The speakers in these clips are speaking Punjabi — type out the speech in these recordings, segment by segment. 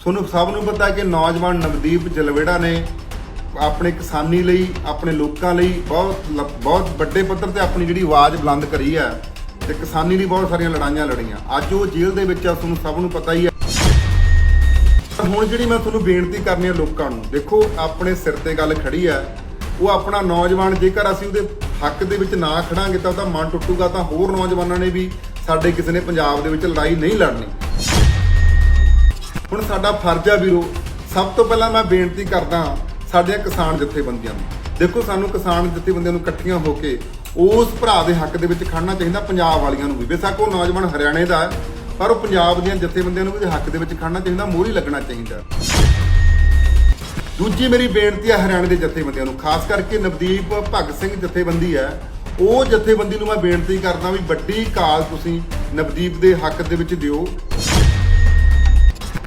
ਤੁਹਾਨੂੰ ਸਭ ਨੂੰ ਪਤਾ ਕਿ ਨੌਜਵਾਨ ਨਵਦੀਪ ਜਲਵੇੜਾ ਨੇ ਆਪਣੇ ਕਿਸਾਨੀ ਲਈ, ਆਪਣੇ ਲੋਕਾਂ ਲਈ ਬਹੁਤ ਲ- ਬਹੁਤ ਵੱਡੇ ਪੱਧਰ ਤੇ ਆਪਣੀ ਜਿਹੜੀ ਆਵਾਜ਼ ਬੁਲੰਦ ਕਰੀ ਹੈ ਤੇ ਕਿਸਾਨੀ ਲਈ ਬਹੁਤ ਸਾਰੀਆਂ ਲੜਾਈਆਂ ਲੜੀਆਂ। ਅੱਜ ਉਹ ਜੇਲ੍ਹ ਦੇ ਵਿੱਚ ਆ, ਤੁਹਾਨੂੰ ਸਭ ਨੂੰ ਪਤਾ ਹੀ ਹੈ। ਹੁਣ ਜਿਹੜੀ ਮੈਂ ਤੁਹਾਨੂੰ ਬੇਨਤੀ ਕਰਨੀ ਹੈ ਲੋਕਾਂ ਨੂੰ, ਦੇਖੋ ਆਪਣੇ ਸਿਰ ਤੇ ਗੱਲ ਖੜੀ ਹੈ, ਉਹ ਆਪਣਾ ਨੌਜਵਾਨ ਜੇਕਰ ਅਸੀਂ ਉਹਦੇ ਹੱਕ ਦੇ ਵਿੱਚ ਨਾ ਖੜਾਂਗੇ ਤਾਂ ਉਹਦਾ ਮਨ ਟੁੱਟੂਗਾ, ਤਾਂ ਹੋਰ ਨੌਜਵਾਨਾਂ ਨੇ ਵੀ ਸਾਡੇ ਕਿਸੇ ਨੇ ਪੰਜਾਬ ਦੇ ਵਿੱਚ ਲੜਾਈ ਨਹੀਂ ਲੜਨੀ। ਹੁਣ ਸਾਡਾ ਫਰਜ਼ ਆ ਵੀਰੋ, ਸਭ ਤੋਂ ਪਹਿਲਾਂ ਮੈਂ ਬੇਨਤੀ ਕਰਦਾ ਸਾਡੀਆਂ ਕਿਸਾਨ ਜਥੇਬੰਦੀਆਂ ਨੂੰ। ਦੇਖੋ ਸਾਨੂੰ ਕਿਸਾਨ ਜਥੇਬੰਦੀਆਂ ਨੂੰ ਇਕੱਠੀਆਂ ਹੋ ਕੇ ਉਸ ਭਰਾ ਦੇ ਹੱਕ ਦੇ ਵਿੱਚ ਖੜਨਾ ਚਾਹੀਦਾ, ਪੰਜਾਬ ਵਾਲੀਆਂ ਨੂੰ ਵੀ। ਬੇਸ਼ੱਕ ਉਹ ਨੌਜਵਾਨ ਹਰਿਆਣੇ ਦਾ ਹੈ, ਪਰ ਉਹ ਪੰਜਾਬ ਦੀਆਂ ਜਥੇਬੰਦੀਆਂ ਨੂੰ ਵੀ ਹੱਕ ਦੇ ਵਿੱਚ ਖੜਨਾ ਚਾਹੀਦਾ, ਮੋਹਰੀ ਲੱਗਣਾ ਚਾਹੀਦਾ। ਦੂਜੀ ਮੇਰੀ ਬੇਨਤੀ ਹੈ ਹਰਿਆਣੇ ਦੇ ਜਥੇਬੰਦੀਆਂ ਨੂੰ, ਖਾਸ ਕਰਕੇ ਨਵਦੀਪ ਭਗਤ ਸਿੰਘ ਜਥੇਬੰਦੀ ਹੈ, ਉਹ ਜਥੇਬੰਦੀ ਨੂੰ ਮੈਂ ਬੇਨਤੀ ਕਰਦਾ ਵੀ ਵੱਡੀ ਕਾਲ ਤੁਸੀਂ ਨਵਦੀਪ ਦੇ ਹੱਕ ਦੇ ਵਿੱਚ ਦਿਓ।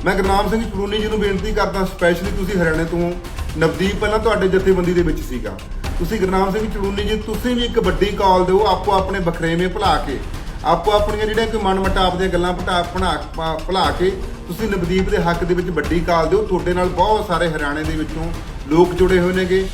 ਮੈਂ ਗੁਰਨਾਮ ਸਿੰਘ ਚੜੂਨੀ ਜੀ ਨੂੰ ਬੇਨਤੀ ਕਰਦਾ ਸਪੈਸ਼ਲੀ ਤੁਸੀਂ ਹਰਿਆਣੇ ਤੋਂ ਨਵਦੀਪ ਪਹਿਲਾਂ ਤੁਹਾਡੇ ਜਥੇਬੰਦੀ ਦੇ ਵਿੱਚ ਸੀਗਾ। ਤੁਸੀਂ ਗੁਰਨਾਮ ਸਿੰਘ ਚੜੂਨੀ ਜੀ, ਤੁਸੀਂ ਵੀ ਇੱਕ ਵੱਡੀ ਕਾਲ ਦਿਓ, ਆਪੋ ਆਪਣੇ ਬਖਰੇਵੇਂ ਭੁਲਾ ਕੇ। ਆਪੋ ਆਪਣੀਆਂ ਜਿਹੜੀਆਂ ਕੋਈ ਮਨ ਮਟਾਪ ਦੀਆਂ ਗੱਲਾਂ ਭਟਾ ਭਣਾ ਪ- ਭੁਲਾ ਕੇ ਤੁਸੀਂ ਨਵਦੀਪ ਦੇ ਹੱਕ ਦੇ ਵਿੱਚ ਵੱਡੀ ਕਾਲ ਦਿਓ। ਤੁਹਾਡੇ ਨਾਲ ਬਹੁਤ ਸਾਰੇ ਹਰਿਆਣੇ ਦੇ ਵਿੱਚੋਂ ਲੋਕ ਜੁੜੇ ਹੋਏ ਨੇਗੇ।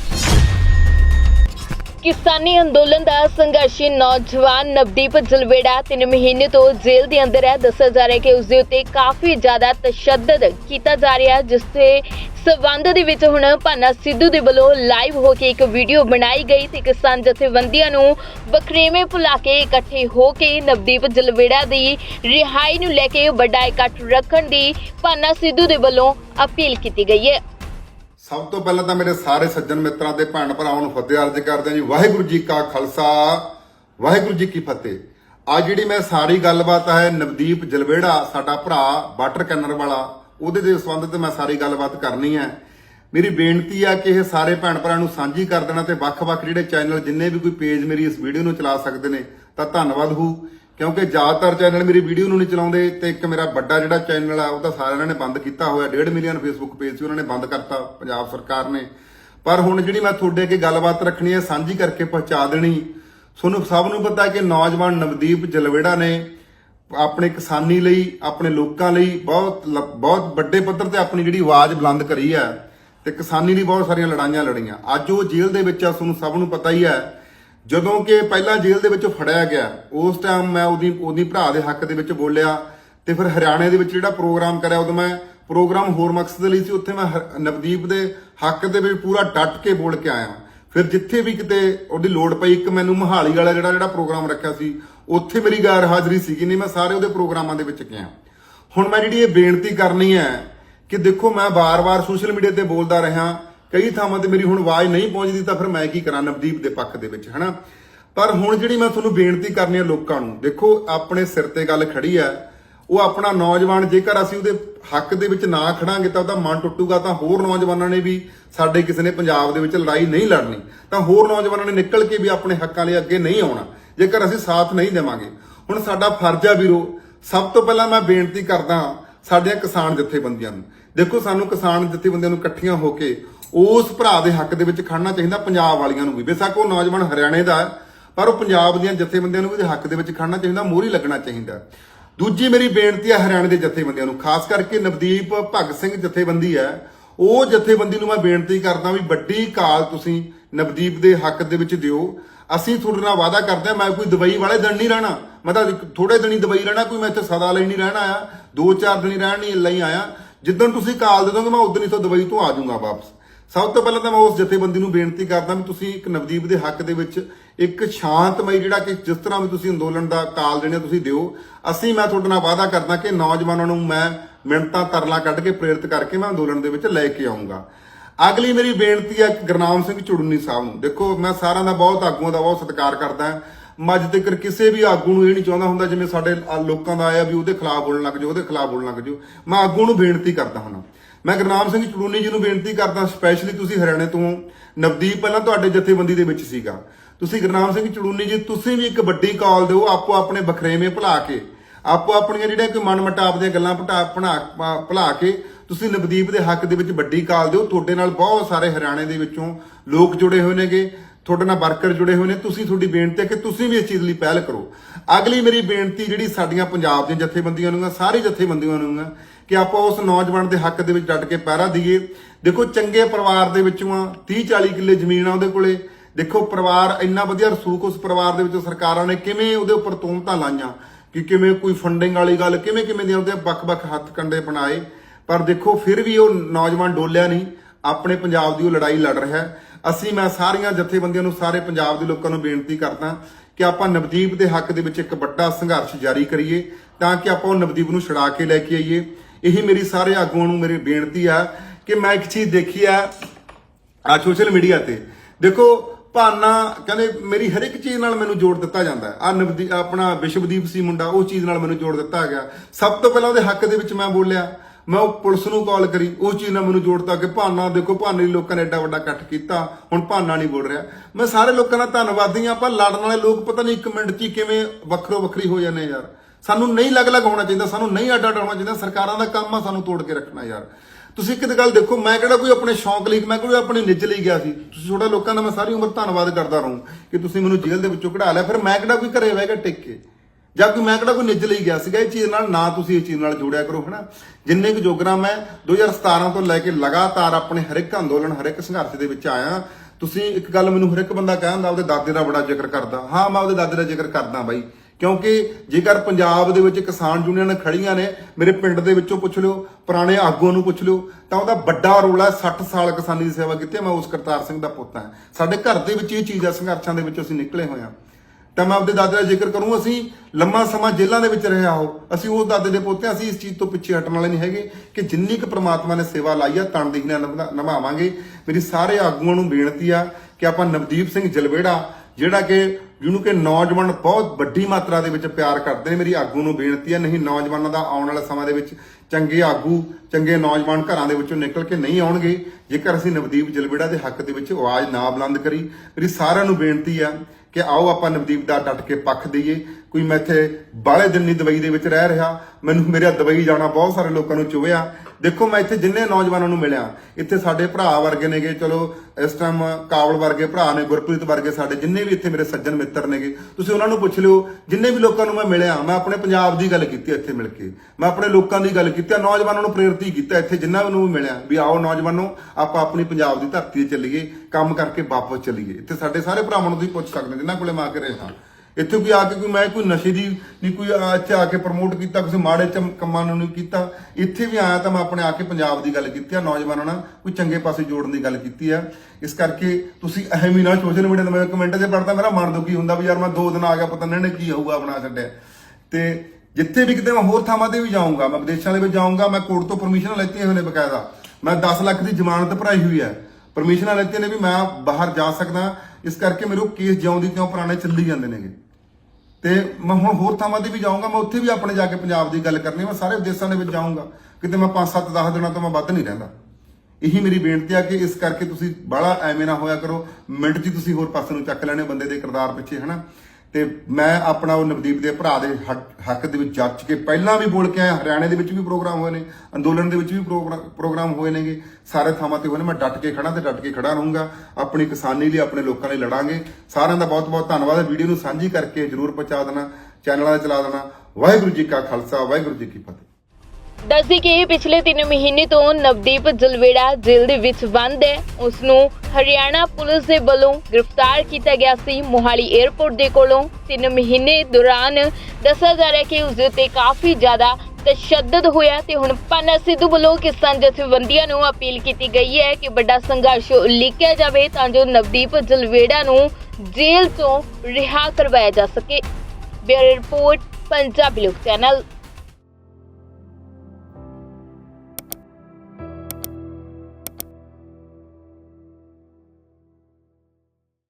ਕਿਸਾਨੀ ਅੰਦੋਲਨ ਦਾ ਸੰਘਰਸ਼ੀ ਨੌਜਵਾਨ ਨਵਦੀਪ ਜਲਵੇੜਾ 3 ਮਹੀਨੇ ਤੋਂ ਜੇਲ੍ਹ ਦੇ ਅੰਦਰ ਹੈ। ਦੱਸਿਆ ਜਾ ਰਿਹਾ ਹੈ ਕਿ ਉਸ ਦੇ ਉੱਤੇ ਕਾਫੀ ਜ਼ਿਆਦਾ ਤਸ਼ੱਦਦ ਕੀਤਾ ਜਾ ਰਿਹਾ ਹੈ, ਜਿਸ ਦੇ ਸਬੰਧ ਦੇ ਵਿੱਚ ਹੁਣ ਭਾਨਾ ਸਿੱਧੂ ਦੇ ਵੱਲੋਂ ਲਾਈਵ ਹੋ ਕੇ ਇੱਕ ਵੀਡੀਓ ਬਣਾਈ ਗਈ ਤੇ ਕਿਸਾਨ ਜਥੇਬੰਦੀਆਂ ਨੂੰ ਬਖਰੇਵੇਂ ਭੁਲਾ ਕੇ ਇਕੱਠੇ ਹੋ ਕੇ ਨਵਦੀਪ ਜਲਵੇੜਾ ਦੀ ਰਿਹਾਈ ਨੂੰ ਲੈ ਕੇ ਵੱਡਾ ਇਕੱਠ ਰੱਖਣ ਦੀ ਭਾਨਾ ਸਿੱਧੂ ਦੇ ਵੱਲੋਂ ਅਪੀਲ ਕੀਤੀ ਗਈ ਹੈ। ਸਭ ਤੋਂ ਪਹਿਲਾਂ ਤਾਂ ਮੇਰੇ ਸਾਰੇ ਸੱਜਣ ਮਿੱਤਰਾਂ ਤੇ ਭੈਣ ਭਰਾਵਾਂ ਨੂੰ ਫਤਿਹ ਅਰਜ਼ ਕਰਦੇ ਹਾਂ ਜੀ, ਵਾਹਿਗੁਰੂ ਜੀ ਕਾ ਖਾਲਸਾ, ਵਾਹਿਗੁਰੂ ਜੀ ਕੀ ਫਤਿਹ। ਆ ਜਿਹੜੀ ਮੈਂ ਸਾਰੀ ਗੱਲਬਾਤ ਹੈ, ਨਵਦੀਪ ਜਲਵੇੜਾ, ਸਾਡਾ ਭਰਾ ਵਾਟਰ ਕੈਨਰ ਵਾਲਾ, ਉਹਦੇ ਦੇ ਸੰਬੰਧ ਤੇ ਮੈਂ ਸਾਰੀ ਗੱਲਬਾਤ ਕਰਨੀ ਹੈ। ਮੇਰੀ ਬੇਨਤੀ ਆ ਕਿ ਇਹ ਸਾਰੇ ਭੈਣ ਭਰਾ ਨੂੰ ਸਾਂਝੀ ਕਰ ਦੇਣਾ ਤੇ ਵੱਖ-ਵੱਖ ਜਿਹੜੇ ਚੈਨਲ, ਜਿੰਨੇ ਵੀ ਕੋਈ ਪੇਜ ਮੇਰੀ ਇਸ ਵੀਡੀਓ ਨੂੰ ਚਲਾ ਸਕਦੇ ਨੇ, ਤਾਂ ਧੰਨਵਾਦ ਹੋ। ਕਿਉਂਕਿ ਜ਼ਿਆਦਾਤਰ ਚੈਨਲ ਮੇਰੀ ਵੀਡੀਓ ਨੂੰ ਨਹੀਂ ਚਲਾਉਂਦੇ ਤੇ ਇੱਕ ਮੇਰਾ ਵੱਡਾ ਜਿਹੜਾ ਚੈਨਲ ਆ, ਉਹ ਤਾਂ ਸਾਰਿਆਂ ਨੇ ਬੰਦ ਕੀਤਾ ਹੋਇਆ। 1.5 ਮਿਲੀਅਨ ਫੇਸਬੁੱਕ ਪੇਜ ਸੀ, ਉਹਨਾਂ ਨੇ ਬੰਦ ਕਰਤਾ, ਪੰਜਾਬ ਸਰਕਾਰ ਨੇ। ਪਰ ਹੁਣ ਜਿਹੜੀ ਮੈਂ ਤੁਹਾਡੇ ਅੱਗੇ ਗੱਲਬਾਤ ਰੱਖਣੀ ਹੈ, ਸਾਂਝੀ ਕਰਕੇ ਪਹੁੰਚਾ ਦੇਣੀ। ਤੁਹਾਨੂੰ ਸਭ ਨੂੰ ਪਤਾ ਕਿ ਨੌਜਵਾਨ ਨਵਦੀਪ ਜਲਵੇੜਾ ਨੇ ਆਪਣੇ ਕਿਸਾਨੀ ਲਈ, ਆਪਣੇ ਲੋਕਾਂ ਲਈ ਬਹੁਤ ਲ- ਬਹੁਤ ਵੱਡੇ ਪੱਧਰ ਤੇ ਆਪਣੀ ਜਿਹੜੀ ਆਵਾਜ਼ ਬੁਲੰਦ ਕਰੀ ਹੈ ਤੇ ਕਿਸਾਨੀ ਲਈ ਬਹੁਤ ਸਾਰੀਆਂ ਲੜਾਈਆਂ ਲੜੀਆਂ। ਅੱਜ ਉਹ ਜੇਲ੍ਹ ਦੇ ਵਿੱਚ ਆ, ਤੁਹਾਨੂੰ ਸਭ ਨੂੰ ਪਤਾ ਹੀ ਹੈ। ਜਦੋਂ ਕਿ ਪਹਿਲਾਂ ਜੇਲ੍ਹ ਦੇ ਵਿੱਚੋਂ ਫੜਿਆ ਗਿਆ, ਉਸ ਟਾਈਮ ਮੈਂ ਉਹਦੀ ਉਹਦੀ ਭਰਾ ਦੇ ਹੱਕ ਦੇ ਵਿੱਚ ਬੋਲਿਆ ਤੇ ਫਿਰ ਹਰਿਆਣੇ ਦੇ ਵਿੱਚ ਜਿਹੜਾ ਪ੍ਰੋਗਰਾਮ ਕਰਿਆ, ਉਦੋਂ ਮੈਂ ਪ੍ਰੋਗਰਾਮ ਹੋਰ ਮਕਸਦ ਲਈ ਸੀ, ਉੱਥੇ ਮੈਂ ਹਰ- ਨਵਦੀਪ ਦੇ ਹੱਕ ਦੇ ਵਿੱਚ ਪੂਰਾ ਡਟ ਕੇ ਬੋਲ ਕੇ ਆਇਆ। ਫਿਰ ਜਿੱਥੇ ਵੀ ਕਿਤੇ ਉਹਦੀ ਲੋੜ ਪਈ, ਇੱਕ ਮੈਨੂੰ ਮਹਾਲੀ ਵਾਲਾ ਜਿਹੜਾ ਜਿਹੜਾ ਪ੍ਰੋਗਰਾਮ ਰੱਖਿਆ ਸੀ, ਉੱਥੇ ਮੇਰੀ ਗੈਰ ਹਾਜ਼ਰੀ ਸੀਗੀ ਨਹੀਂ ਮੈਂ ਸਾਰੇ ਉਹਦੇ ਪ੍ਰੋਗਰਾਮਾਂ ਦੇ ਵਿੱਚ ਗਿਆ। ਹੁਣ ਮੈਂ ਜਿਹੜੀ ਇਹ ਬੇਨਤੀ ਕਰਨੀ ਹੈ ਕਿ ਦੇਖੋ, ਮੈਂ ਬਾਰ-ਬਾਰ ਸੋਸ਼ਲ ਮੀਡੀਆ ਤੇ ਬੋਲਦਾ ਰਿਹਾ ਕਈ ਥਾਵਾਂ ਤੇ ਮੇਰੀ ਹੁਣ ਆਵਾਜ਼ ਨਹੀਂ ਪਹੁੰਚਦੀ ਤਾਂ ਫਿਰ ਮੈਂ ਕੀ ਕਰਾਂ ਨਵਦੀਪ ਦੇ ਪੱਖ ਦੇ ਵਿੱਚ, ਹਨਾ? ਪਰ ਹੁਣ ਜਿਹੜੀ ਮੈਂ ਤੁਹਾਨੂੰ ਬੇਨਤੀ ਕਰਨੀ ਹੈ ਲੋਕਾਂ ਨੂੰ, ਦੇਖੋ ਆਪਣੇ ਸਿਰ ਤੇ ਗੱਲ ਖੜੀ ਹੈ ਉਹ ਆਪਣਾ ਨੌਜਵਾਨ ਜੇਕਰ ਅਸੀਂ ਉਹਦੇ ਹੱਕ ਦੇ ਵਿੱਚ ਨਾ ਖੜਾਂਗੇ ਤਾਂ ਉਹਦਾ ਮਨ ਟੁੱਟੂਗਾ, ਤਾਂ ਹੋਰ ਨੌਜਵਾਨਾਂ ਨੇ ਵੀ ਸਾਡੇ ਕਿਸੇ ਨੇ ਪੰਜਾਬ ਦੇ ਵਿੱਚ ਲੜਾਈ ਨਹੀਂ ਲੜਨੀ, ਤਾਂ ਹੋਰ ਨੌਜਵਾਨਾਂ ਨੇ ਨਿਕਲ ਕੇ ਵੀ ਆਪਣੇ ਹੱਕਾਂ ਲਈ ਅੱਗੇ ਨਹੀਂ ਆਉਣਾ, ਜੇਕਰ ਅਸੀਂ ਸਾਥ ਨਹੀਂ ਦੇਵਾਂਗੇ। ਹੁਣ ਸਾਡਾ ਫਰਜ਼ ਆ ਵੀਰੋ, ਸਭ ਤੋਂ ਪਹਿਲਾਂ ਮੈਂ ਬੇਨਤੀ ਕਰਦਾ ਸਾਡੀਆਂ ਕਿਸਾਨ ਜਥੇਬੰਦੀਆਂ ਨੂੰ, ਦੇਖੋ ਸਾਨੂੰ ਕਿਸਾਨ ਜਥੇਬੰਦੀਆਂ ਨੂੰ ਇਕੱਠੀਆਂ ਹੋ ਕੇ ਉਸ ਭਰਾ ਦੇ ਹੱਕ ਦੇ ਵਿੱਚ ਖੜਨਾ ਚਾਹੀਦਾ, ਪੰਜਾਬ ਵਾਲੀਆਂ ਨੂੰ ਵੀ। ਬੇਸ਼ੱਕ ਉਹ ਨੌਜਵਾਨ ਹਰਿਆਣੇ ਦਾ ਪਰ ਉਹ ਪੰਜਾਬ ਦੀਆਂ ਜਥੇਬੰਦੀਆਂ ਨੂੰ ਵੀ ਹੱਕ ਦੇ ਵਿੱਚ ਖੜਨਾ ਚਾਹੀਦਾ, ਮੋਹਰੀ ਲੱਗਣਾ ਚਾਹੀਦਾ। ਦੂਜੀ ਮੇਰੀ ਬੇਨਤੀ ਹੈ ਹਰਿਆਣੇ ਦੇ ਜਥੇਬੰਦੀਆਂ ਨੂੰ, ਖਾਸ ਕਰਕੇ ਨਵਦੀਪ ਭਗਤ ਸਿੰਘ ਜਥੇਬੰਦੀ ਹੈ, ਉਹ ਜਥੇਬੰਦੀ ਨੂੰ ਮੈਂ ਬੇਨਤੀ ਕਰਦਾ ਵੀ ਵੱਡੀ ਕਾਲ ਤੁਸੀਂ ਨਵਦੀਪ ਦੇ ਹੱਕ ਦੇ ਵਿੱਚ ਦਿਓ। ਅਸੀਂ ਤੁਹਾਡੇ ਨਾਲ ਵਾਅਦਾ ਕਰਦੇ ਹਾਂ, ਮੈਂ ਕੋਈ ਦਵਾਈ ਵਾਲੇ ਦਿਨ ਨਹੀਂ ਰਹਿਣਾ। ਮੈਂ ਤਾਂ ਥੋੜੇ ਦਿਨ ਹੀ ਦਵਾਈ ਰਹਿਣਾ ਕੋਈ ਮੈਂ ਇੱਥੇ ਸਦਾ ਲਈ ਨਹੀਂ ਰਹਿਣਾ ਆਇਆ ਦੋ ਚਾਰ ਦਿਨ ਹੀ ਰਹਿਣ ਨਹੀਂ ਲਈ ਆਇਆ। ਜਿੱਦਣ ਤੁਸੀਂ ਕਾਲ ਦੇ ਦੋਗੇ, ਮੈਂ ਉਦੋਂ ਹੀ ਤੋਂ ਦਵਾਈ ਤੋਂ ਆ ਜਾਊਂਗਾ ਵਾਪਸ। ਸਭ ਤੋਂ ਪਹਿਲਾਂ ਤਾਂ ਮੈਂ ਉਸ ਜਥੇਬੰਦੀ ਨੂੰ ਬੇਨਤੀ ਕਰਦਾ ਵੀ ਤੁਸੀਂ ਇੱਕ ਨਵਦੀਪ ਦੇ ਹੱਕ ਦੇ ਵਿੱਚ ਇੱਕ ਸ਼ਾਂਤਮਈ ਜਿਹੜਾ ਕਿ ਜਿਸ ਤਰ੍ਹਾਂ ਵੀ ਤੁਸੀਂ ਅੰਦੋਲਨ ਦਾ ਕਾਲ ਦੇਣੇ ਤੁਸੀਂ ਦਿਓ। ਅਸੀਂ ਮੈਂ ਤੁਹਾਡੇ ਨਾਲ ਵਾਅਦਾ ਕਰਦਾ ਕਿ ਨੌਜਵਾਨਾਂ ਨੂੰ ਮੈਂ ਮਿੰਟਾਂ ਤਰਲਾ ਕੱਢ ਕੇ ਪ੍ਰੇਰਿਤ ਕਰਕੇ ਮੈਂ ਅੰਦੋਲਨ ਦੇ ਵਿੱਚ ਲੈ ਕੇ ਆਉਂਗਾ। ਅਗਲੀ ਮੇਰੀ ਬੇਨਤੀ ਹੈ ਕਿ ਗੁਰਨਾਮ ਸਿੰਘ ਚੁੜਨੀ ਸਾਹਿਬ ਨੂੰ। ਦੇਖੋ, ਮੈਂ ਸਾਰਿਆਂ ਦਾ ਬਹੁਤ ਆਗੂਆਂ ਦਾ ਬਹੁਤ ਸਤਿਕਾਰ ਕਰਦਾ ਹਾਂ। ਮੈਂ ਅੱਜ ਤੱਕ ਕਿਸੇ ਵੀ ਆਗੂ ਨੂੰ ਇਹ ਨਹੀਂ ਚਾਹੁੰਦਾ ਹੁੰਦਾ ਜਿਵੇਂ ਸਾਡੇ ਲੋਕਾਂ ਦਾ ਆਇਆ ਵੀ ਉਹਦੇ ਖਿਲਾਫ ਬੋਲਣ ਲੱਗ ਜਾਓ, ਉਹਦੇ ਖਿਲਾਫ ਬੋਲਣ ਲੱਗ ਜਾਓ। ਮੈਂ ਆਗੂ ਨੂੰ ਬੇਨਤੀ ਕਰਦਾ ਹਾਂ ਮੈਂ ਗੁਰਨਾਮ ਸਿੰਘ ਚੜੂਨੀ ਜੀ ਨੂੰ ਬੇਨਤੀ ਕਰਦਾ ਸਪੈਸ਼ਲੀ ਤੁਸੀਂ ਹਰਿਆਣੇ ਤੋਂ ਨਵਦੀਪ ਪਹਿਲਾਂ ਤੁਹਾਡੇ ਜਥੇਬੰਦੀ ਦੇ ਵਿੱਚ ਸੀਗਾ। ਤੁਸੀਂ ਗੁਰਨਾਮ ਸਿੰਘ ਚੜੂਨੀ ਜੀ, ਤੁਸੀਂ ਵੀ ਇੱਕ ਵੱਡੀ ਕਾਲ ਦਿਓ, ਆਪੋ ਆਪਣੇ ਬਖਰੇਵੇਂ ਭੁਲਾ ਕੇ। ਆਪੋ ਆਪਣੀਆਂ ਜਿਹੜੀਆਂ ਕੋਈ ਮਨ ਮਟਾਪ ਦੀਆਂ ਗੱਲਾਂ ਭਟਾ ਬਣਾ ਭੁਲਾ ਕੇ, ਤੁਸੀਂ ਨਵਦੀਪ ਦੇ ਹੱਕ ਦੇ ਵਿੱਚ ਵੱਡੀ ਕਾਲ ਦਿਓ। ਤੁਹਾਡੇ ਨਾਲ ਬਹੁਤ ਸਾਰੇ ਹਰਿਆਣੇ ਦੇ ਵਿੱਚੋਂ ਲੋਕ ਜੁੜੇ ਹੋਏ ਨੇਗੇ। ਤੁਹਾਡੇ ਨਾਲ ਵਰਕਰ ਜੁੜੇ ਹੋਏ ਨੇ, ਤੁਸੀਂ ਤੁਹਾਡੀ ਬੇਨਤੀ ਹੈ ਕਿ ਤੁਸੀਂ ਵੀ ਇਸ ਚੀਜ਼ ਲਈ ਪਹਿਲ ਕਰੋ। ਅਗਲੀ ਮੇਰੀ ਬੇਨਤੀ ਜਿਹੜੀ ਸਾਡੀਆਂ ਪੰਜਾਬ ਦੀਆਂ ਜਥੇਬੰਦੀਆਂ ਨੂੰ ਆ, ਸਾਰੀ ਜਥੇਬੰਦੀਆਂ ਨੂੰ ਆ, ਕਿ ਆਪਾਂ ਉਸ ਨੌਜਵਾਨ ਦੇ ਹੱਕ ਦੇ ਵਿੱਚ ਡਟ ਕੇ ਪਹਿਰਾ ਦਈਏ। ਦੇਖੋ, ਚੰਗੇ ਪਰਿਵਾਰ ਦੇ ਵਿੱਚੋਂ ਆ 30 40 ਕਿੱਲੇ ਜ਼ਮੀਨ ਆ ਉਹਦੇ ਕੋਲੇ। ਦੇਖੋ, ਪਰਿਵਾਰ ਇੰਨਾ ਵਧੀਆ ਰਸੂਖ ਉਸ ਪਰਿਵਾਰ ਦੇ ਵਿੱਚੋਂ ਸਰਕਾਰਾਂ ਨੇ ਕਿਵੇਂ ਉਹਦੇ ਉੱਪਰ ਤੋਮਤਾਂ ਲਾਈਆਂ, ਕਿ ਕਿਵੇਂ ਕੋਈ ਫੰਡਿੰਗ ਵਾਲੀ ਗੱਲ, ਕਿਵੇਂ ਕਿਵੇਂ ਦੀਆਂ ਉਹਦੇ ਵੱਖ-ਵੱਖ ਹੱਥ ਕੰਡੇ ਬਣਾਏ। ਪਰ ਦੇਖੋ, ਫਿਰ ਵੀ ਉਹ ਨੌਜਵਾਨ ਡੋਲਿਆ ਨਹੀਂ। ਆਪਣੇ ਪੰਜਾਬ ਦੀ ਉਹ ਲੜਾਈ ਲੜ ਰਿਹਾ ਹੈ। ਅਸੀਂ ਮੈਂ ਸਾਰੀਆਂ ਜਥੇਬੰਦੀਆਂ ਨੂੰ ਸਾਰੇ ਪੰਜਾਬ ਦੇ ਲੋਕਾਂ ਨੂੰ ਬੇਨਤੀ ਕਰਦਾ ਕਿ ਆਪਾਂ ਨਵਦੀਪ ਦੇ ਹੱਕ ਦੇ ਵਿੱਚ ਇੱਕ ਵੱਡਾ ਸੰਘਰਸ਼ ਜਾਰੀ ਕਰੀਏ ਤਾਂ ਕਿ ਆਪਾਂ ਉਹ ਨਵਦੀਪ ਨੂੰ ਛੁਡਾ ਕੇ ਲੈ ਕੇ ਆਈਏ। ਇਹੀ ਮੇਰੀ ਸਾਰੇ ਆਗੂਆਂ ਨੂੰ ਮੇਰੀ ਬੇਨਤੀ ਆ ਕਿ ਮੈਂ ਇੱਕ ਚੀਜ਼ ਦੇਖੀ ਆ ਆ ਸੋਸ਼ਲ ਮੀਡੀਆ ਤੇ। ਦੇਖੋ, ਭਾਨਾ ਕਹਿੰਦੇ ਮੇਰੀ ਹਰ ਇੱਕ ਚੀਜ਼ ਨਾਲ ਮੈਨੂੰ ਜੋੜ ਦਿੱਤਾ ਜਾਂਦਾ ਆ ਨਵਦੀ ਆਪਣਾ ਵਿਸ਼ਵਦੀਪ ਸੀ ਮੁੰਡਾ, ਉਹ ਚੀਜ਼ ਨਾਲ ਮੈਨੂੰ ਜੋੜ ਦਿੱਤਾ ਗਿਆ। ਸਭ ਤੋਂ ਪਹਿਲਾਂ ਉਹਦੇ ਹੱਕ ਦੇ ਵਿੱਚ ਮੈਂ ਬੋਲਿਆ। ਮੈਂ ਉਹ ਪੁਲਿਸ ਨੂੰ ਕਾਲ ਕਰੀ ਉਹ ਚੀਜ਼ ਨਾਲ ਮੈਨੂੰ ਜੋੜਤਾ ਕਿ ਭਾਨਾ ਦੇਖੋ, ਭਾਨੇ ਦੀ ਲੋਕਾਂ ਨੇ ਐਡਾ ਵੱਡਾ ਇਕੱਠ ਕੀਤਾ, ਹੁਣ ਭਾਨਾ ਨਹੀਂ ਬੋਲ ਰਿਹਾ। ਮੈਂ ਸਾਰੇ ਲੋਕਾਂ ਦਾ ਧੰਨਵਾਦੀ ਆ ਪਰ ਲੜਨ ਵਾਲੇ ਲੋਕ ਪਤਾ ਨਹੀਂ ਇੱਕ ਮਿੰਟ 'ਚ ਕਿਵੇਂ ਵੱਖਰੋ ਵੱਖਰੀ ਹੋ ਜਾਂਦੇ ਯਾਰ। ਸਾਨੂੰ ਨਹੀਂ ਅਲੱਗ-ਅਲੱਗ ਹੋਣਾ ਚਾਹੀਦਾ, ਸਾਨੂੰ ਨਹੀਂ ਅੱਡ-ਅੱਡ ਹੋਣਾ ਚਾਹੀਦਾ, ਸਰਕਾਰਾਂ ਦਾ ਕੰਮ ਆ ਸਾਨੂੰ ਤੋੜ ਕੇ ਰੱਖਣਾ ਯਾਰ। ਤੁਸੀਂ ਇੱਕ ਗੱਲ ਦੇਖੋ, ਮੈਂ ਕਿਹੜਾ ਕੋਈ ਆਪਣੇ ਸ਼ੌਂਕ ਲਈ, ਮੈਂ ਕੋਈ ਆਪਣੀ ਨਿੱਜ ਲਈ ਗਿਆ ਸੀ। ਤੁਸੀਂ ਛੋਟਾ ਲੋਕਾਂ ਦਾ ਮੈਂ ਸਾਰੀ ਉਮਰ ਧੰਨਵਾਦ ਕਰਦਾ ਰਹੂੰ ਕਿ ਤੁਸੀਂ ਮੈਨੂੰ ਜੇਲ੍ਹ ਦੇ ਵਿੱਚੋਂ ਕਢਾ ਲਿਆ, ਫਿਰ ਮੈਂ ਕਿਹੜਾ ਕੋਈ ਘਰੇ ਬਹਿ ਕੇ ਟਿਕ ਜਾਂ ਕੋਈ ਮੈਂ ਕਿਹੜਾ ਕੋਈ ਨਿੱਜ ਲਈ ਗਿਆ ਸੀਗਾ, ਇਹ ਚੀਜ਼ ਨਾਲ ਨਾ ਤੁਸੀਂ ਇਹ ਚੀਜ਼ ਨਾਲ ਜੋੜਿਆ ਕਰੋ, ਹਨਾ? ਜਿੰਨੇ ਕੁ ਜੋਗਰਾ ਮੈਂ 2017 ਤੋਂ ਲੈ ਕੇ ਲਗਾਤਾਰ ਆਪਣੇ ਹਰ ਇੱਕ ਅੰਦੋਲਨ, ਹਰ ਇੱਕ ਸੰਘਰਸ਼ ਦੇ ਵਿੱਚ ਆਇਆ, ਤੁਸੀਂ ਇੱਕ ਗੱਲ ਮੈਨੂੰ ਹਰ ਇੱਕ ਬੰਦਾ ਕਹਿੰਦਾ ਉਹਦੇ ਦਾਦੇ ਦਾ ਬੜਾ ਜ਼ਿਕਰ ਕਰਦਾ। ਹਾਂ, ਮੈਂ ਉਹਦੇ ਦਾਦੇ ਦਾ ਜ਼ਿਕਰ ਕਰਦਾ ਬਾਈ, ਕਿਉਂਕਿ ਜੇਕਰ ਪੰਜਾਬ ਦੇ ਵਿੱਚ ਕਿਸਾਨ ਯੂਨੀਅਨ ਖੜੀਆਂ ਨੇ, ਮੇਰੇ ਪਿੰਡ ਦੇ ਵਿੱਚੋਂ ਪੁੱਛ ਲਿਓ, ਪੁਰਾਣੇ ਆਗੂਆਂ ਨੂੰ ਪੁੱਛ ਲਿਓ, ਤਾਂ ਉਹਦਾ ਵੱਡਾ ਰੋਲ ਹੈ 60 ਸਾਲ ਕਿਸਾਨੀ ਦੀ ਸੇਵਾ ਕੀਤੀ ਮੈਂ ਉਸ ਕਰਤਾਰ ਸਿੰਘ ਦਾ ਪੁੱਤ ਹਾਂ। ਸਾਡੇ ਘਰ ਦੇ ਵਿੱਚ ਇਹ ਚੀਜ਼ ਹੈ, ਸੰਘਰਸ਼ਾਂ ਦੇ ਵਿੱਚ ਅਸੀਂ ਨਿਕਲੇ ਹੋਏ ਹਾਂ। ਤਾਂ ਮੈਂ ਆਪਦੇ ਦਾਦੇ ਦਾ ਜ਼ਿਕਰ ਕਰੂੰ ਅਸੀਂ ਲੰਮਾ ਸਮਾਂ ਜੇਲ੍ਹਾਂ ਦੇ ਵਿੱਚ ਰਿਹਾ ਹੋ ਅਸੀਂ ਉਹ ਦਾਦੇ ਦੇ ਪੋਤੇ ਹਾਂ, ਅਸੀਂ ਇਸ ਚੀਜ਼ ਤੋਂ ਪਿੱਛੇ ਹਟਣ ਵਾਲੇ ਨਹੀਂ ਹੈਗੇ ਕਿ ਜਿੰਨੀ ਕੁ ਪ੍ਰਮਾਤਮਾ ਨੇ ਸੇਵਾ ਲਾਈ ਆ ਤਣਦੀਹ ਨਾਲ ਨਿਭਾਵਾਂਗੇ। ਮੇਰੀ ਸਾਰੇ ਆਗੂਆਂ ਨੂੰ ਬੇਨਤੀ ਆ ਕਿ ਆਪਾਂ ਨਵਦੀਪ ਸਿੰਘ ਜਲਵੇੜਾ ਜਿਹੜਾ ਕਿ ਜਿਹਨੂੰ ਕਿ ਨੌਜਵਾਨ ਬਹੁਤ ਵੱਡੀ ਮਾਤਰਾ ਦੇ ਵਿੱਚ ਪਿਆਰ ਕਰਦੇ ਨੇ ਮੇਰੀ ਆਗੂ ਨੂੰ ਬੇਨਤੀ ਹੈ ਨਹੀਂ ਨੌਜਵਾਨਾਂ ਦਾ ਆਉਣ ਵਾਲੇ ਸਮਾਂ ਦੇ ਵਿੱਚ ਚੰਗੇ ਆਗੂ ਚੰਗੇ ਨੌਜਵਾਨ ਘਰਾਂ ਦੇ ਵਿੱਚੋਂ ਨਿਕਲ ਕੇ ਨਹੀਂ ਆਉਣਗੇ। ਜੇਕਰ ਅਸੀਂ ਨਵਦੀਪ ਜਲਵੇੜਾ ਦੇ ਹੱਕ ਦੇ ਵਿੱਚ ਆਵਾਜ਼ ਨਾ ਬੁਲੰਦ ਕਰੀ ਮੇਰੀ ਸਾਰਿਆਂ ਨੂੰ ਬੇਨਤੀ ਆ ਕਿ ਆਓ ਆਪਾਂ ਨਵਦੀਪ ਦਾ ਡਟ ਕੇ ਪੱਖ ਦਈਏ। ਕੋਈ ਮੈਂ ਇੱਥੇ ਬਾਹਲੇ ਦਿਨ ਨਹੀਂ ਦੁਬਈ ਦੇ ਵਿੱਚ ਰਹਿ ਰਿਹਾ, ਮੈਨੂੰ ਮੇਰਾ ਦੁਬਈ ਜਾਣਾ ਬਹੁਤ ਸਾਰੇ ਲੋਕਾਂ ਨੂੰ ਚੁਭਿਆ। ਦੇਖੋ ਮੈਂ ਇੱਥੇ ਜਿੰਨੇ ਨੌਜਵਾਨਾਂ ਨੂੰ ਮਿਲਿਆ ਇੱਥੇ ਸਾਡੇ ਭਰਾ ਵਰਗੇ ਨੇਗੇ ਚਲੋ ਇਸ ਟਾਈਮ ਕਾਬਲ ਵਰਗੇ ਭਰਾ ਨੇ ਗੁਰਪ੍ਰੀਤ ਵਰਗੇ ਸਾਡੇ ਜਿੰਨੇ ਵੀ ਇੱਥੇ ਮੇਰੇ ਸੱਜਣ ਮਿੱਤਰ ਨੇਗੇ ਤੁਸੀਂ ਉਹਨਾਂ ਨੂੰ ਪੁੱਛ ਲਿਓ ਜਿੰਨੇ ਵੀ ਲੋਕਾਂ ਨੂੰ ਮੈਂ ਮਿਲਿਆ ਮੈਂ ਆਪਣੇ ਪੰਜਾਬ ਦੀ ਗੱਲ ਕੀਤੀ ਇੱਥੇ ਮਿਲ ਕੇ ਮੈਂ ਆਪਣੇ ਲੋਕਾਂ ਦੀ ਗੱਲ ਕੀਤੀ ਨੌਜਵਾਨਾਂ ਨੂੰ ਪ੍ਰੇਰਿਤ ਕੀਤਾ ਇੱਥੇ ਜਿੰਨਾਂ ਨੂੰ ਵੀ ਮਿਲਿਆ ਵੀ ਆਓ ਨੌਜਵਾਨੋ ਆਪਾਂ ਆਪਣੀ ਪੰਜਾਬ ਦੀ ਧਰਤੀ ਤੇ ਚੱਲੀਏ ਕੰਮ ਕਰਕੇ ਵਾਪਸ ਚੱਲੀਏ। ਇੱਥੇ ਸਾਡੇ ਸਾਰੇ ਭਰਾਵਾਂ ਨੂੰ ਤੁਸੀਂ ਪੁੱਛ ਸਕਦੇ ਹੋ, ਜਿਨ੍ਹਾਂ ਕੋਲੇ ਮੈਂ ਆ ਕੇ ਰਿਹਾ। ਇੱਥੇ ਕੋਈ ਆ ਕੇ ਕੋਈ ਮੈਂ ਕੋਈ ਨਸ਼ੇ ਦੀ ਨਹੀਂ ਕੋਈ ਆ- ਇੱਥੇ ਆ ਕੇ ਪ੍ਰਮੋਟ ਕੀਤਾ, ਕਿਸੇ ਮਾੜੇ ਚਮ- ਕੰਮਾਂ ਨੂੰ ਨਹੀਂ ਕੀਤਾ। ਇੱਥੇ ਵੀ ਆਇਆ ਤਾਂ ਮੈਂ ਆਪਣੇ ਆ ਕੇ ਪੰਜਾਬ ਦੀ ਗੱਲ ਕੀਤੀ ਆ, ਨੌਜਵਾਨਾਂ ਨਾਲ ਕੋਈ ਚੰਗੇ ਪਾਸੇ ਜੋੜਨ ਦੀ ਗੱਲ ਕੀਤੀ ਆ। ਇਸ ਕਰਕੇ ਤੁਸੀਂ ਅਹਿਮ ਹੀ ਨਾ ਸੋਸ਼ਲ ਮੀਡੀਆ ਤੇ ਮੈਂ ਕਮੈਂਟ 'ਚ ਪੜਦਾ ਮੇਰਾ ਮਨ ਦੁਖੀ ਹੁੰਦਾ ਵੀ ਯਾਰ ਮੈਂ ਦੋ ਦਿਨ ਆ ਗਿਆ, ਪਤਾ ਨਹੀਂ ਇਹਨੇ ਕੀ ਹੋਊਗਾ ਬਣਾ ਛੱਡਿਆ। ਤੇ ਜਿੱਥੇ ਵੀ ਕਿਤੇ ਮੈਂ ਹੋਰ ਥਾਵਾਂ ਤੇ ਵੀ ਜਾਊਂਗਾ, ਮੈਂ ਵਿਦੇਸ਼ਾਂ ਦੇ ਵਿੱਚ ਜਾਊਂਗਾ, ਮੈਂ ਕੋਰਟ ਤੋਂ ਪਰਮਿਸ਼ਨ ਲੈਤੀਆਂ ਹੋਏ ਨੇ ਬਕਾਇਦਾ। ਮੈਂ 10 ਲੱਖ ਦੀ ਜ਼ਮਾਨਤ ਭਰਾਈ ਹੋਈ ਹੈ। ਪਰਮਿਸ਼ਨਾਂ ਲੈਤੀਆਂ ਨੇ ਵੀ ਮੈਂ ਬਾਹਰ ਜਾ ਸਕਦਾ, ਇਸ ਕਰਕੇ ਮੇਰੇ ਕੇਸ ਜਿਉਂ ਦੀ ਤਿਉਂ ਪੁਰਾਣੇ ਚੱਲੀ ਜਾਂਦੇ ਨੇਗੇ। ਤੇ ਮੈਂ ਹੁਣ ਹੋਰ ਥਾਵਾਂ ਤੇ ਵੀ ਜਾਊਂਗਾ, ਮੈਂ ਉੱਥੇ ਵੀ ਆਪਣੇ ਜਾ ਕੇ ਪੰਜਾਬ ਦੀ ਗੱਲ ਕਰਨੀ, ਮੈਂ ਸਾਰੇ ਦੇਸ਼ਾਂ ਦੇ ਵਿੱਚ ਜਾਊਂਗਾ। ਕਿਤੇ ਮੈਂ 5-7 10 ਦਿਨਾਂ ਤੋਂ ਮੈਂ ਵੱਧ ਨਹੀਂ ਰਹਿੰਦਾ। ਇਹੀ ਮੇਰੀ ਬੇਨਤੀ ਆ ਕਿ ਇਸ ਕਰਕੇ ਤੁਸੀਂ ਬਾਹਲਾ ਐਵੇਂ ਨਾ ਹੋਇਆ ਕਰੋ। ਮਿੰਟ 'ਚ ਤੁਸੀਂ ਹੋਰ ਪਾਸੇ ਨੂੰ ਚੱਕ ਲੈਣੇ ਬੰਦੇ ਦੇ ਕਿਰਦਾਰ ਪਿੱਛੇ, ਹਨਾ? ਤੇ ਮੈਂ ਆਪਣਾ ਉਹ ਨਵਦੀਪ ਦੇ ਭਰਾ ਦੇ ਹੱਕ- ਹੱਕ ਦੇ ਵਿੱਚ ਜੱਜ ਕੇ ਪਹਿਲਾਂ ਵੀ ਬੋਲ ਕੇ ਆਇਆ, ਹਰਿਆਣੇ ਦੇ ਵਿੱਚ ਵੀ ਪ੍ਰੋਗਰਾਮ ਹੋਏ ਨੇ, ਅੰਦੋਲਨ ਦੇ ਵਿੱਚ ਵੀ ਪ੍ਰੋਗਰਾ- ਪ੍ਰੋਗਰਾਮ ਹੋਏ ਨੇਗੇ। ਸਾਰੇ ਥਾਵਾਂ ਤੇ ਹੋਏ ਨੇ, ਮੈਂ ਡਟ ਕੇ ਖੜਾ ਤੇ ਡਟ ਕੇ ਖੜਾ ਰਹੂੰਗਾ, ਆਪਣੀ ਕਿਸਾਨੀ ਲਈ, ਆਪਣੇ ਲੋਕਾਂ ਲਈ ਲੜਾਂਗੇ। ਸਾਰਿਆਂ ਦਾ ਬਹੁਤ ਬਹੁਤ ਧੰਨਵਾਦ ਵੀਡੀਓ ਨੂੰ ਸਾਂਝੀ ਕਰਕੇ ਜਰੂਰ ਪਹੁੰਚਾ ਦੇਣਾ, ਚੈਨਲਾਂ ਤੇ ਚਲਾ ਦੇਣਾ। ਵਾਹਿਗੁਰੂ ਜੀ ਕਾ ਖਾਲਸਾ, ਵਾਹਿਗੁਰੂ ਜੀ ਕੀ ਫਤਿਹ। ਦੱਸਦੀ ਕਿ ਪਿਛਲੇ 3 ਮਹੀਨੇ ਤੋਂ ਨਵਦੀਪ ਜਲਵੇੜਾ ਜੇਲ੍ਹ ਦੇ ਵਿੱਚ ਬੰਦ ਹੈ। ਉਸ ਨੂੰ ਹਰਿਆਣਾ ਪੁਲਿਸ ਦੇ ਵੱਲੋਂ ਗ੍ਰਿਫਤਾਰ ਕੀਤਾ ਗਿਆ ਸੀ ਮੋਹਾਲੀ 에ਅਰਪੋਰਟ ਦੇ ਕੋਲੋਂ। 3 ਮਹੀਨੇ ਦੌਰਾਨ ਦੱਸਿਆ ਜਾ ਰਿਹਾ ਕਿ ਉਸ ਦੇ ਉੱਤੇ ਕਾਫੀ ਜ਼ਿਆਦਾ ਤਸ਼ੱਦਦ ਹੋਇਆ ਤੇ ਹੁਣ ਪਾਨਾ ਸਿੱਧੂ ਵੱਲੋਂ ਕਿਸਾਨ ਜਥੇਬੰਦੀਆਂ ਨੂੰ ਅਪੀਲ ਕੀਤੀ ਗਈ ਹੈ ਕਿ ਵੱਡਾ ਸੰਘਰਸ਼ ਉਲੀਕਿਆ ਜਾਵੇ ਤਾਂ ਜੋ ਨਵਦੀਪ ਜਲਵੇੜਾ ਨੂੰ ਜੇਲ੍ਹ ਤੋਂ ਰਿਹਾ ਕਰਵਾਇਆ ਜਾ ਸਕੇ। ਬਿਊਰੋ ਰਿਪੋਰਟ, ਪੰਜਾਬੀ ਲੋਕ ਚੈਨਲ।